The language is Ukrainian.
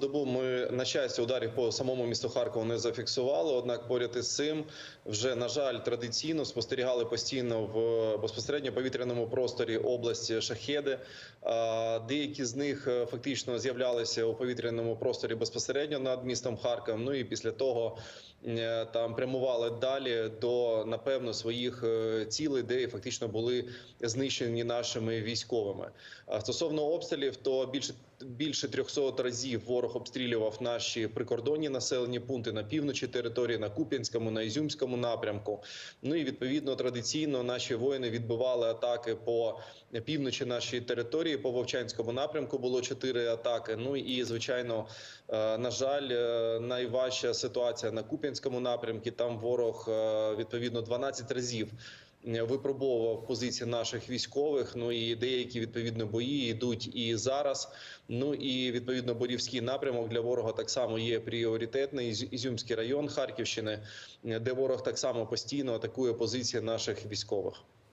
Добу ми на щастя ударів по самому місту Харкову не зафіксували. Однак, поряд із цим вже на жаль традиційно спостерігали постійно в безпосередньо повітряному просторі області шахеди. Деякі з них е, фактично з'являлися у повітряному просторі безпосередньо над містом Харковом. Ну і після того е, там прямували далі до напевно своїх е, цілей, де фактично були знищені нашими військовими. Стосовно обстрілів, то більше більше 300 разів ворог обстрілював наші прикордонні населені пункти на півночі території, на Куп'янському, на Ізюмському напрямку. Ну і відповідно традиційно наші воїни відбивали атаки по півночі нашої території. По Вовчанському напрямку було чотири атаки. Ну і звичайно, е, на жаль, е, найважча ситуація на Куп'янському напрямку. Там ворог е, відповідно 12 разів випробовував позиції наших військових. Ну і деякі відповідно бої йдуть і зараз. Ну і відповідно Борівський напрямок для ворога так само є пріоритетний. Із- Ізюмський район Харківщини, де ворог так само постійно атакує позиції наших військових.